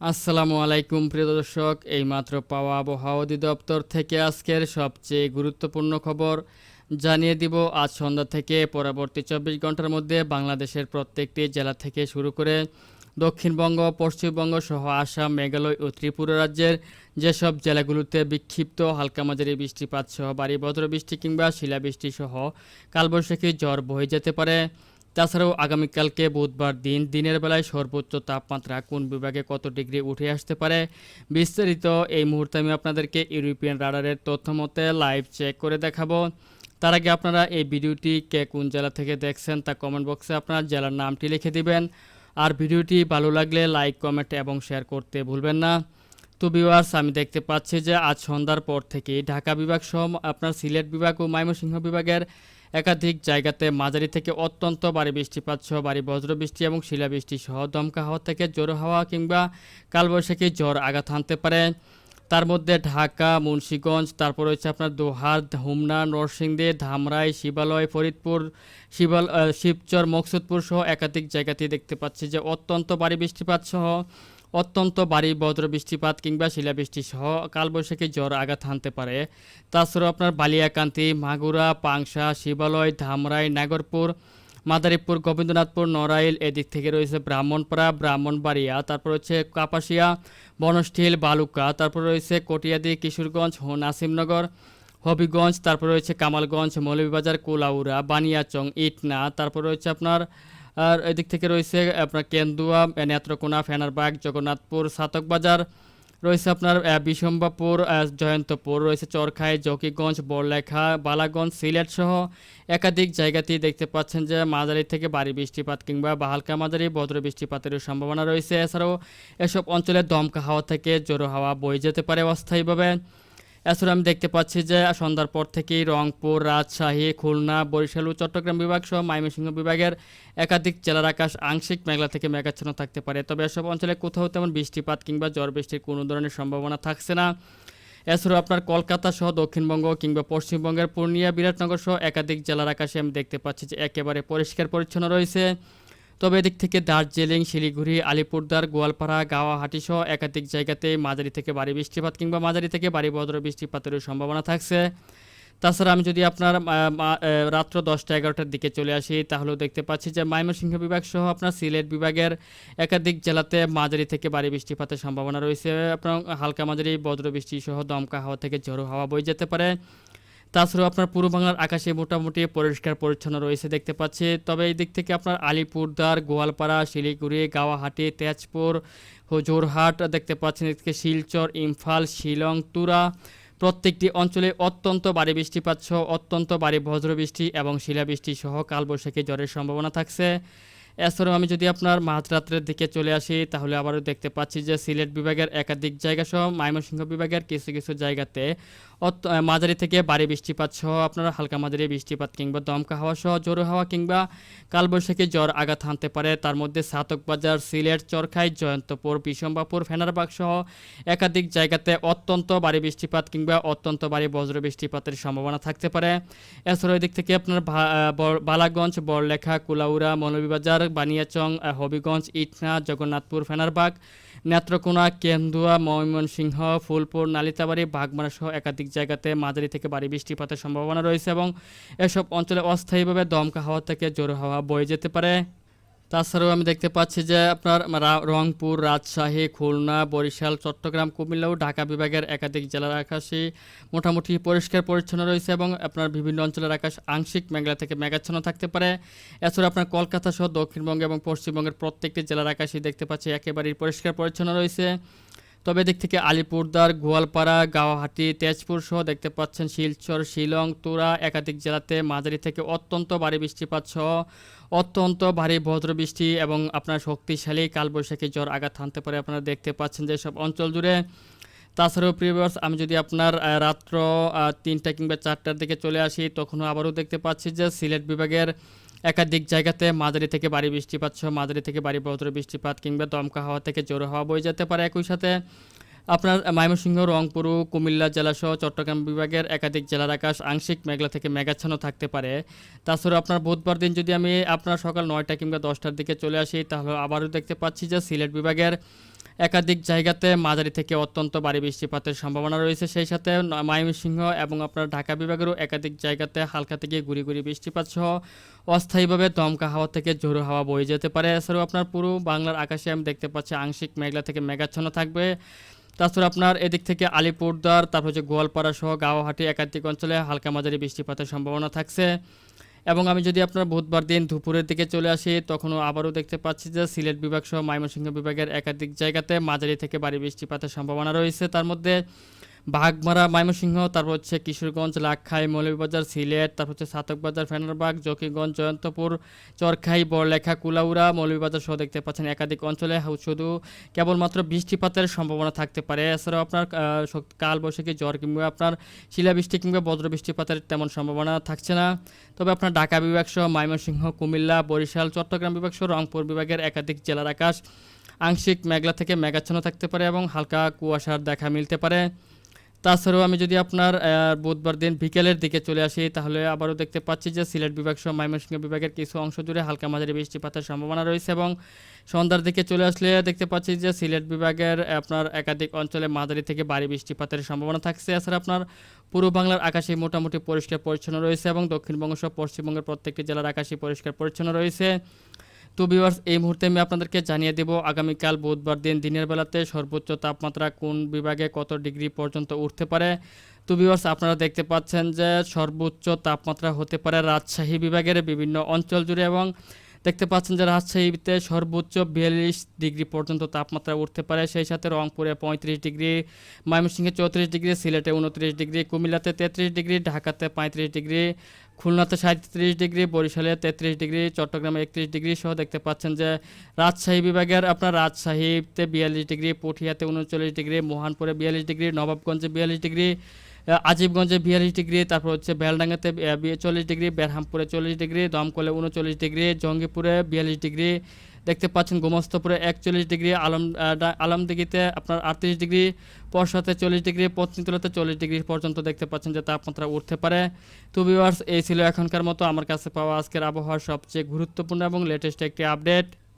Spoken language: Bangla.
আসসালামু আলাইকুম, প্রিয় দর্শক। এইমাত্র পাওয়া আবহাওয়া অধিদপ্তর থেকে আজকের সবচেয়ে গুরুত্বপূর্ণ খবর। জানিয়ে দিব, আজ সন্ধ্যা থেকে পরবর্তী চব্বিশ ঘণ্টার মধ্যে বাংলাদেশের প্রত্যেকটি জেলা থেকে শুরু করে দক্ষিণবঙ্গ, পশ্চিমবঙ্গ সহ আসাম, মেঘালয় ও ত্রিপুরা রাজ্যের যেসব জেলাগুলোতে বিক্ষিপ্ত হালকা মাঝারি বৃষ্টিপাত সহ বাড়ি বজ্রবৃষ্টি কিংবা শিলাবৃষ্টি সহ কালবৈশাখী জ্বর বয়ে যেতে পারে। তাছাড়াও আগামীকালকে বুধবার দিন, দিনের বেলায় সর্বোচ্চ তাপমাত্রা কোন বিভাগে কত ডিগ্রি উঠে আসতে পারে? বিস্তারিত এই মুহূর্তে আমি আপনাদেরকে ইউরোপিয়ান রাডারের তথ্য মতে লাইভ চেক করে দেখাবো। তার আগে আপনারা এই ভিডিওটি কে কোন জেলা থেকে দেখছেন তা কমেন্ট বক্সে আপনার জেলার নামটি লিখে দিবেন। আর ভিডিওটি ভালো লাগলে লাইক, কমেন্ট এবং শেয়ার করতে ভুলবেন না। তো ভিউয়ার্স, আমি দেখতে পাচ্ছি যে আজ সন্ধ্যার পর থেকে ঢাকা বিভাগ সহ আপনার সিলেট বিভাগ ও ময়মনসিংহ বিভাগের একাধিক জায়গাতে মাঝারি থেকে অত্যন্ত ভারী বৃষ্টিপাত সহ ভারী বজ্রবৃষ্টি এবং শিলাবৃষ্টি সহ দমকা হাওয়া থেকে জোর হাওয়া কিংবা কালবৈশাখী জ্বর আঘাত হানতে পারে। তার মধ্যে ঢাকা, মুন্সীগঞ্জ, তারপর রয়েছে আপনার দোহার, হুমনা, নরসিংদী, ধামরাই, শিবালয়, ফরিদপুর, শিবাল শিবচর, মকসুদপুর সহ একাধিক জায়গাতেই দেখতে পাচ্ছি যে অত্যন্ত ভারী বৃষ্টিপাত সহ অত্যন্ত ভারী বজ্র বৃষ্টিপাত কিংবা শিলাবৃষ্টি সহ কালবৈশাখী জ্বর আঘাত হানতে পারে। তাছাড়াও আপনার বালিয়াকান্তি, মাগুরা, পাংশা, শিবালয়, ধামরাই, নাগরপুর, মাদারীপুর, গোবিন্দনাথপুর, নড়াইল এদিক থেকে রয়েছে ব্রাহ্মণপাড়া, ব্রাহ্মণবাড়িয়া, তারপর রয়েছে কাপাসিয়া বনষ্ঠিল বালুকা, তারপর রয়েছে কটিয়াদি, কিশোরগঞ্জ নাসিমনগর, হবিগঞ্জ, তারপর রয়েছে কামালগঞ্জ, মৌলভীবাজার, কুলাউড়া, বানিয়াচং, ইটনা, তারপর রয়েছে আপনার আর এদিক থেকে রয়েছে আপনার কেন্দুয়া, নেত্রকোনা, ফেনারবাগ, জগন্নাথপুর, সাতকবাজার, রয়েছে আপনার বিশম্বাপুর জয়ন্তপুর, রয়েছে চরখাই, জকিগঞ্জ, বড়লেখা, বালাগঞ্জ, সিলেট সহ একাধিক জায়গাতেই দেখতে পাচ্ছেন যে মাঝারি থেকে ভারী বৃষ্টিপাত কিংবা হালকা মাঝারি বজ্র বৃষ্টিপাতের সম্ভাবনা রয়েছে। এছাড়াও এসব অঞ্চলে দমকা হাওয়া থেকে জোরো হাওয়া বয়ে যেতে পারে অস্থায়ীভাবে। এছাড়া আমি দেখতে পাচ্ছি যে সন্ধ্যার পর থেকেই রংপুর, রাজশাহী, খুলনা, বরিশাল ও চট্টগ্রাম বিভাগ সহ ময়মনসিংহ বিভাগের একাধিক জেলার আকাশ আংশিক মেঘলা থেকে মেঘাচ্ছন্ন থাকতে পারে। তবে এসব অঞ্চলে কোথাও তেমন বৃষ্টিপাত কিংবা ঝড় বৃষ্টির কোনো ধরনের সম্ভাবনা থাকছে না। এছাড়াও আপনার কলকাতা সহ দক্ষিণবঙ্গ কিংবা পশ্চিমবঙ্গের পূর্ণিয়া, বিরাটনগর সহ একাধিক জেলার আকাশে আমি দেখতে পাচ্ছি যে একেবারে পরিষ্কার পরিচ্ছন্ন রয়েছে। তবে এদিক থেকে দার্জিলিং, শিলিগুড়ি আলিপুরদার গোয়ালপাড়া, গাওয়াহাটি সহ একাধিক জায়গাতে মাঝারি থেকে ভারী বৃষ্টিপাত কিংবা মাঝারি থেকে ভারী বজ্র বৃষ্টিপাতেরও সম্ভাবনা থাকছে। তাছাড়া আমি যদি আপনার রাত্র দশটা এগারোটার দিকে চলে আসি, তাহলেও দেখতে পাচ্ছি যে ময়মনসিংহ বিভাগ সহ আপনার সিলেট বিভাগের একাধিক জেলাতে মাঝারি থেকে ভারী বৃষ্টিপাতের সম্ভাবনা রয়েছে আপনার হালকা মাঝারি বজ্র বৃষ্টি সহ দমকা হাওয়া থেকে ঝোড়ো হাওয়া বয়ে যেতে পারে। তাছাড়াও আপনার পূর্ব বাংলার আকাশে মোটামুটি পরিষ্কার পরিচ্ছন্ন রয়েছে দেখতে পাচ্ছি। তবে এই দিক থেকে আপনার আলিপুরদার, গোয়ালপাড়া, শিলিগুড়ি, গাওয়াহাটি, তেজপুর জোরহাট দেখতে পাচ্ছেন। এদিকে শিলচর, ইমফাল, শিলং, তুরা প্রত্যেকটি অঞ্চলে অত্যন্ত ভারী বৃষ্টিপাত সহ অত্যন্ত ভারী বজ্রবৃষ্টি এবং শিলাবৃষ্টি সহ কালবৈশাখী ঝড়ের সম্ভাবনা থাকছে। এছাড়াও আমি যদি আপনার মাঝরাত্রের দিকে চলে আসি, তাহলে আবারও দেখতে পাচ্ছি যে সিলেট বিভাগের একাধিক জায়গা সহ ময়মনসিংহ বিভাগের কিছু কিছু জায়গাতে মাঝারি থেকে ভারী বৃষ্টিপাত সহ আপনার হালকা মাঝারি বৃষ্টিপাত কিংবা দমকা হাওয়া সহ জোরো হাওয়া কিংবা কালবৈশাখী জ্বর আঘাত হানতে পারে। তার মধ্যে সাতকবাজার সিলেট, চরখাই, জয়ন্তপুর বিশম্বাপুর ফেনারবাগ সহ একাধিক জায়গাতে অত্যন্ত ভারী বৃষ্টিপাত কিংবা অত্যন্ত ভারী বজ্র বৃষ্টিপাতের সম্ভাবনা থাকতে পারে। এছাড়াও এদিক থেকে আপনার বালাগঞ্জ বড়লেখা কুলাউড়া, মৌলভীবাজার, বানিয়াচং হবিগঞ্জ, ইটনা, জগন্নাথপুর, ফেনারবাগ, নেত্রকোনা, কেন্দুয়া, ময়মনসিংহ, ফুলপুর, নালিতাবাড়ি, বাগমারা সহ একাধিক জায়গাতে মাঝারি থেকে ভারী বৃষ্টিপাতের সম্ভাবনা রয়েছে এবং এসব অঞ্চলে অস্থায়ীভাবে দমকা হাওয়া থেকে জোর হাওয়া বয়ে যেতে পারে। তাছাড়াও আমি দেখতে পাচ্ছি যে আপনার রংপুর, রাজশাহী, খুলনা, বরিশাল, চট্টগ্রাম, কুমিল্লা ও ঢাকা বিভাগের একাধিক জেলার আকাশে মোটামুটি পরিষ্কার পরিচ্ছন্ন রয়েছে এবং আপনার বিভিন্ন অঞ্চলের আকাশ আংশিক মেঘলা থেকে মেঘাচ্ছন্ন থাকতে পারে। এছাড়া আপনার কলকাতা সহ দক্ষিণবঙ্গ এবং পশ্চিমবঙ্গের প্রত্যেকটি জেলার আকাশে দেখতে পাচ্ছি একেবারেই পরিষ্কার পরিচ্ছন্ন রয়েছে। তবে দিক থেকে আলিপুরদার, গোয়ালপাড়া গাওয়াহাটি তেজপুর সহ দেখতে পাচ্ছেন শিলচর, শিলং, তুরা, একাধিক জেলাতে মাঝারি থেকে অত্যন্ত ভারী বৃষ্টিপাত সহ অত্যন্ত ভারী বজ্র বৃষ্টি এবং আপনার শক্তিশালী কালবৈশাখী জ্বর আঘাত হানতে পারে। আপনারা দেখতে পাচ্ছেন যে সব অঞ্চল জুড়ে। তাছাড়াও প্রিভিয়ার্স আমি যদি আপনার রাত্র তিনটা কিংবা চারটার দিকে চলে আসি, তখনও আবারও দেখতে পাচ্ছি যে সিলেট বিভাগের একাধিক জায়গাতে মাঝারি থেকে ভারী বৃষ্টিপাত সহ মাঝারি থেকে ভারী বজ্র বৃষ্টিপাত কিংবা দমকা হাওয়া থেকে জোর হাওয়া বয়ে যেতে পারে। একই সাথে আপনার ময়মনসিংহ, রংপুর, কুমিল্লা জেলাসহ চট্টগ্রাম বিভাগের একাধিক জেলার আকাশ আংশিক মেঘলা থেকে মেঘাচ্ছন্ন থাকতে পারে। তাছাড়া আপনার বুধবার দিন যদি আমি আপনার সকাল নয়টা কিংবা দশটার দিকে চলে আসি, তাহলে আবারও দেখতে পাচ্ছি যে সিলেট বিভাগের একাধিক জায়গাতে মাঝারি থেকে অত্যন্ত ভারী বৃষ্টিপাতের সম্ভাবনা রয়েছে। সেই সাথে ময়মনসিংহ এবং আপনার ঢাকা বিভাগেরও একাধিক জায়গাতে হালকা থেকে গুড়ি গুড়ি বৃষ্টিপাত সহ অস্থায়ীভাবে দমকা হাওয়া থেকে ঝোড়ো হাওয়া বয়ে যেতে পারে। এছাড়াও আপনার পুরো বাংলার আকাশে আমি দেখতে পাচ্ছি আংশিক মেঘলা থেকে মেঘাচ্ছন্ন থাকবে। তাছাড়া আপনার এদিক থেকে আলিপুরদুয়ার, তারপর হচ্ছে গোয়ালপাড়া সহ গাওয়াহাটি একাধিক অঞ্চলে হালকা মাঝারি বৃষ্টিপাতের সম্ভাবনা থাকছে। এবং আমি যদি আপনার বুধবার দিন দুপুরের দিকে চলে আসি, তখনও আবারও দেখতে পাচ্ছি যে সিলেট বিভাগ সহ ময়মনসিংহ বিভাগের একাধিক জায়গাতে মাঝারি থেকে ভারী বৃষ্টিপাতের সম্ভাবনা রয়েছে। তার মধ্যে বাঘমারা, ময়মনসিংহ, তারপর হচ্ছে কিশোরগঞ্জ, লাক্ষাই, মৌলভীবাজার, সিলেট, তারপর হচ্ছে সাতকবাজার, ফেনারবাগ, জকিগঞ্জ, জয়ন্তপুর, চরখাই, বড়লেখা, কুলাউড়া, মৌলভীবাজার সহ দেখতে পাচ্ছেন একাধিক অঞ্চলে শুধু কেবলমাত্র বৃষ্টিপাতের সম্ভাবনা থাকতে পারে। এছাড়াও আপনার কালবৈশাখী জ্বর কিংবা আপনার শিলাবৃষ্টি কিংবা বজ্র বৃষ্টিপাতের তেমন সম্ভাবনা থাকছে না। তবে আপনার ঢাকা বিভাগ সহ ময়মনসিংহ, কুমিল্লা, বরিশাল, চট্টগ্রাম বিভাগ সহ রংপুর বিভাগের একাধিক জেলার আকাশ আংশিক মেঘলা থেকে মেঘাচ্ছন্ন থাকতে পারে এবং হালকা কুয়াশার দেখা মিলতে পারে। তাছাড়াও আমি যদি আপনার বুধবার দিন বিকেলের দিকে চলে আসি, তাহলে আবারও দেখতে পাচ্ছি যে সিলেট বিভাগ সহ ময়মনসিংহ বিভাগের কিছু অংশ জুড়ে হালকা মাঝারি বৃষ্টিপাতের সম্ভাবনা রয়েছে এবং সন্ধ্যার দিকে চলে আসলে দেখতে পাচ্ছি যে সিলেট বিভাগের আপনার একাধিক অঞ্চলে মাঝারি থেকে ভারী বৃষ্টিপাতের সম্ভাবনা থাকছে। এছাড়া আপনার পূর্ব বাংলার আকাশে মোটামুটি পরিষ্কার পরিচ্ছন্ন রয়েছে এবং দক্ষিণবঙ্গ সহ পশ্চিমবঙ্গের প্রত্যেকটি জেলার আকাশে পরিষ্কার পরিচ্ছন্ন রয়েছে। তো ভিউয়ার্স, এই মুহূর্তে আমি আপনাদেরকে জানিয়ে দেব আগামীকাল বুধবার দিন দিনের বেলাতে সর্বোচ্চ তাপমাত্রা কোন বিভাগে কত ডিগ্রি পর্যন্ত উঠতে পারে? তো ভিউয়ার্স, আপনারা দেখতে পাচ্ছেন যে সর্বোচ্চ তাপমাত্রা হতে পারে রাজশাহী বিভাগের বিভিন্ন অঞ্চল জুড়ে এবং দেখতে পাচ্ছেন যে রাজশাহীতে সর্বোচ্চ বিয়াল্লিশ ডিগ্রি পর্যন্ত তাপমাত্রা উঠতে পারে। সেই সাথে রংপুরে পঁয়ত্রিশ ডিগ্রি, ময়মনসিংহে চৌত্রিশ ডিগ্রি, সিলেটে উনত্রিশ ডিগ্রি, কুমিল্লাতে তেত্রিশ ডিগ্রি, ঢাকাতে পঁয়ত্রিশ ডিগ্রি, খুলনাতে সাঁত্রিশ ডিগ্রি, বরিশালে তেত্রিশ ডিগ্রি, চট্টগ্রামে একত্রিশ ডিগ্রি সহ দেখতে পাচ্ছেন যে রাজশাহী বিভাগের আপনার রাজশাহীতে বিয়াল্লিশ ডিগ্রি পটিয়াতে উনচল্লিশ ডিগ্রি, মোহানপুরে বিয়াল্লিশ ডিগ্রি, নবাবগঞ্জে বিয়াল্লিশ ডিগ্রি আজিবগঞ্জে বিয়াল্লিশ ডিগ্রি, তারপর হচ্ছে বেলডাঙ্গাতে চল্লিশ ডিগ্রি বেরহামপুরে চল্লিশ ডিগ্রি, দমকলে উনচল্লিশ ডিগ্রি, জঙ্গিপুরে বিয়াল্লিশ ডিগ্রি, দেখতে পাচ্ছেন গোমস্তপুরে একচল্লিশ ডিগ্রি, আলম আলমদিঘিতে আপনার আটত্রিশ ডিগ্রি পরশাতে চল্লিশ ডিগ্রি পত্নীতলাতে চল্লিশ ডিগ্রি পর্যন্ত দেখতে পাচ্ছেন যে তাপমাত্রা উঠতে পারে। তো ভিউয়ার্স এই ছিল এখনকার মতো। আমার কাছে পাওয়া আজকের আবহাওয়ার সবচেয়ে গুরুত্বপূর্ণ এবং লেটেস্ট একটি আপডেট